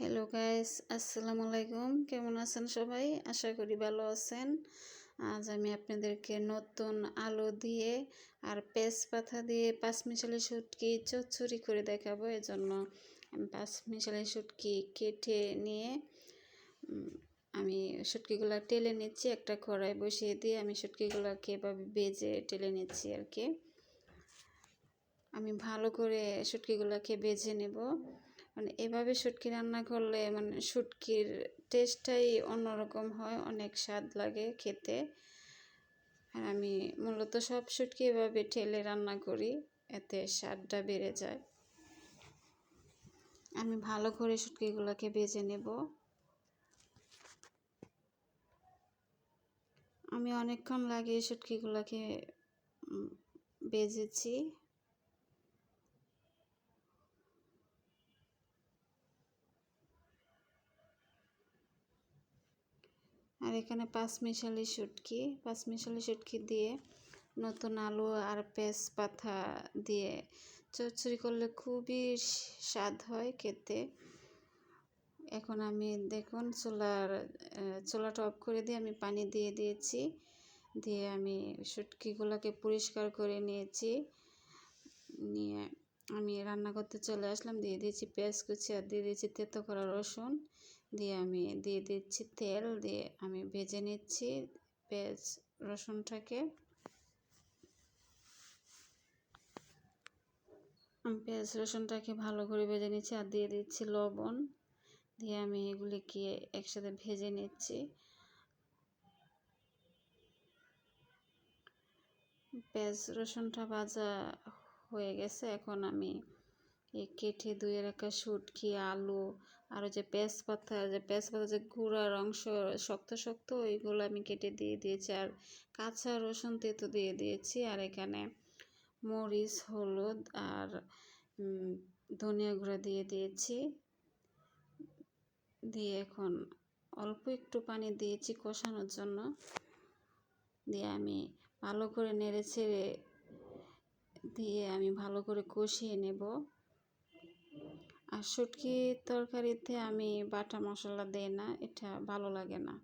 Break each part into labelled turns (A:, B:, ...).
A: Hello guys আসসালামু আলাইকুম কেমন আছেন সবাই আশা করি ভালো আছেন আজ আমি আপনাদেরকে নতুন আলু দিয়ে আর পাতা দিয়ে পাঁচ মিশালি শুটকি চচ্চড়ি করে দেখাবো এজন্য আমি পাঁচ মিশালি শুটকি কেটে নিয়ে আমি শুটকিগুলো টেলে নিচ্ছি একটা কড়াই বসিয়ে দিয়ে আমি শুটকিগুলোকে এভাবে বেজে টেলে নিচ্ছি আর কি আমি ভালো করে শুটকিগুলোকে বেজে নেব মানে এভাবে শুটকি রান্না করলে মানে শুটকির টেস্টটাই অন্যরকম হয়, অনেক স্বাদ লাগে খেতে। আর আমি মূলত সব শুটকি এভাবে ঠেলে রান্না করি, এতে স্বাদটা বেড়ে যায়। আমি ভালো করে শুটকিগুলোকে বেজে নেব। আমি অনেকক্ষণ লাগে শুটকিগুলোকে বেজেছি এখানে পাঁচ মিশালি শুটকি, পাঁচ মিশালি শুটকি দিয়ে নতুন আলু আর পেঁয়াজ পাতা দিয়ে চচ্চড়ি করলে খুবই স্বাদ হয় খেতে। এখন আমি দেখুন চুলার চুলাটা অফ করে দিয়ে আমি পানি দিয়ে দিয়েছি, দিয়ে আমি শুটকিগুলোকে পরিষ্কার করে নিয়েছি, নিয়ে আমি রান্না করতে চলে আসলাম। দিয়ে দিয়েছি পেঁয়াজ কুচি আর দিয়ে দিয়েছি তেতো করা রসুন। দিয়ে আমি দিয়ে দিচ্ছি তেল। দিয়ে আমি ভেজে নিচ্ছি পেঁয়াজ রসুনটাকে। আমি পেঁয়াজ রসুনটাকে ভালো করে ভেজে নিচ্ছি আর দিয়ে দিচ্ছি লবণ। দিয়ে আমি এগুলিকে একসাথে ভেজে নিচ্ছি। পেঁয়াজ রসুনটা ভাজা হয়ে গেছে। এখন আমি এই কেটে ধুয়ে রাখা শুটকি, আলু আর যে পেঁচপাতা যে পেঁচপাতা যে গুঁড়ার অংশ শক্ত শক্ত, ওইগুলো আমি কেটে দিয়ে দিয়েছি। আর কাঁচা রসুন তেতো দিয়ে দিয়েছি। আর এখানে মরিচ, হলুদ আর ধনিয়া গুঁড়া দিয়ে দিয়েছি। দিয়ে এখন অল্প একটু পানি দিয়েছি কষানোর জন্য। দিয়ে আমি ভালো করে নেড়ে ছেড়ে দিয়ে আমি ভালো করে কষিয়ে নেব। আর শুটকি তরকারিতে আমি বাটা মশলা দেই না, এটা ভালো লাগে না।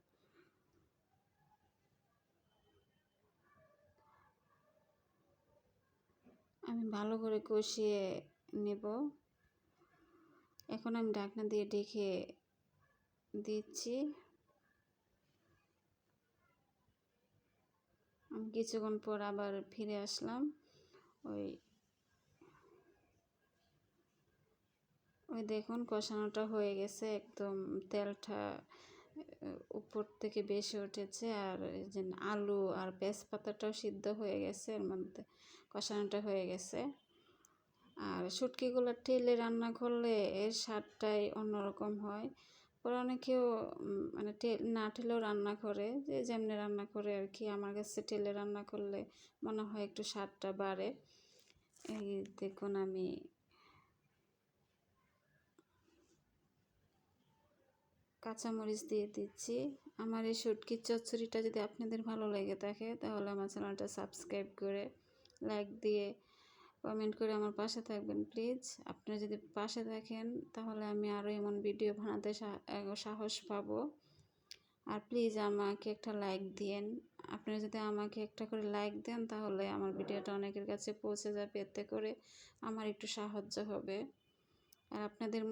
A: আমি ভালো করে কষিয়ে নেব। এখন আমি ঢাকনা দিয়ে ডেকে দিচ্ছি। আমি কিছুক্ষণ পর আবার ফিরে আসলাম। ওই ওই দেখুন কষানোটা হয়ে গেছে একদম। তেলটা উপর থেকে বেশি উঠেছে আর যে আলু আর তেজপাতাটাও সিদ্ধ হয়ে গেছে, এর মধ্যে কষানোটা হয়ে গেছে। আর শুটকিগুলো টেলে রান্না করলে এর স্বাদটাই অন্যরকম হয়। পরে অনেকেও মানে না ঠেলেও রান্না করে, যে যেমনি রান্না করে আর কি। আমার কাছে ঠেলে রান্না করলে মনে হয় একটু স্বাদটা বাড়ে। এই দেখুন আমি। কাঁচামরিচ দিয়ে দিচ্ছি। আমার এই শুটকির চচ্চড়িটা যদি আপনাদের ভালো লেগে থাকে, তাহলে আমার চ্যানেলটা সাবস্ক্রাইব করে, লাইক দিয়ে কমেন্ট করে আমার পাশে থাকবেন, প্লিজ। আপনারা যদি পাশে থাকেন, তাহলে আমি আরও এমন ভিডিও বানাতে সাহস পাব। আর প্লিজ আমাকে একটা লাইক দিয়েন। আপনারা যদি আমাকে একটা করে লাইক দেন, তাহলে আমার ভিডিওটা অনেকের কাছে পৌঁছে যাবে। এতে করে আমার একটু সাহায্য হবে। আর আপনাদের